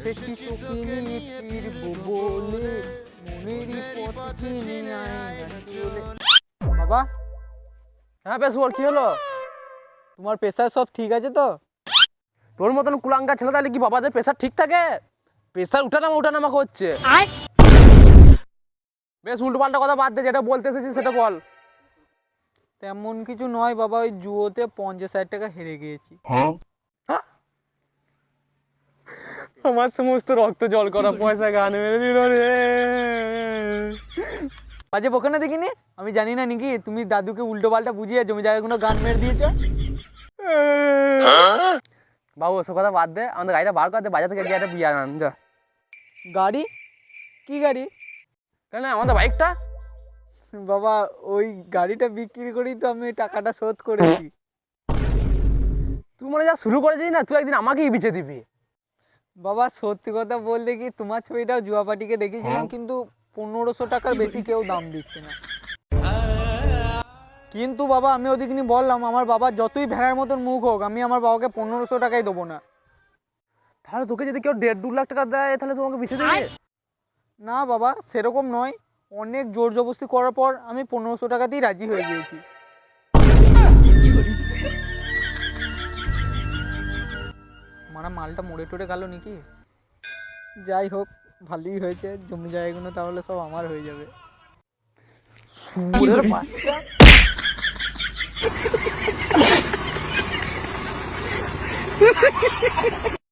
এসেছি তোকে নিয়ে ফিরবো বলে। মনেরই পথ চিনে আয় না চলে বাবা হ্যাঁ বেশ বল কি হলো? তোমার পেশার সব ঠিক আছে তো? তোর মতন কুলাঙ্গা ছেলে তাহলে কি বাবাদের প্রেশার ঠিক থাকে? প্রেশার উঠানামা উঠানামা করছে। বেশ উল্টো পাল্টা কথা বাদ দে যেটা বলতে এসেছিস সেটা বল। তেমন কিছু নয় বাবা ওই জুয়োতে পঞ্চাশ হাজার টাকা হেরে গিয়েছি। আমার সমস্ত রক্ত জল করা পয়সা গান মেরে দিল রে। বাজে বকে না দেখিনি? আমি জানি না নাকি তুমি দাদুকে উল্টো পাল্টা বুঝিয়ে জমি জায়গাগুলো গান মেরে দিয়েছ? বাবু ওসব কথা বাদ দে আমাদের গাড়িটা বার করে দে বাজার থেকে গিয়ে একটা বিয়ার আন যা। গাড়ি? কি গাড়ি? কেন আমাদের বাইকটা। বাবা ওই গাড়িটা বিক্রি করেই তো আমি টাকাটা শোধ করেছি। তুই মানে যা শুরু করেছিস না তুই একদিন আমাকেই বিচে দিবি। বাবা সত্যি কথা বলতে কি তোমার ছবিটাও জুয়াপাটিকে দেখেছিলাম কিন্তু পনেরোশো টাকার বেশি কেউ দাম দিচ্ছে না। কিন্তু বাবা আমি ওদিকে নিয়ে বললাম আমার বাবা যতই ভেড়ার মতন মুখ হোক আমি আমার বাবাকে পনেরোশো টাকাই দেবো না। তাহলে তোকে যদি কেউ দেড় দু লাখ টাকা দেয় তাহলে তোমাকে বিচে দেবে? না বাবা সেরকম নয়। অনেক জোর জবস্তি করার পর আমি পনেরোশো টাকাতেই রাজি হয়ে গিয়েছি। মানে মালটা মোড়ে টোড়ে গেল নাকি? যাই হোক ভালোই হয়েছে। জমি জায়গাগুলো তাহলে সব আমার হয়ে যাবে।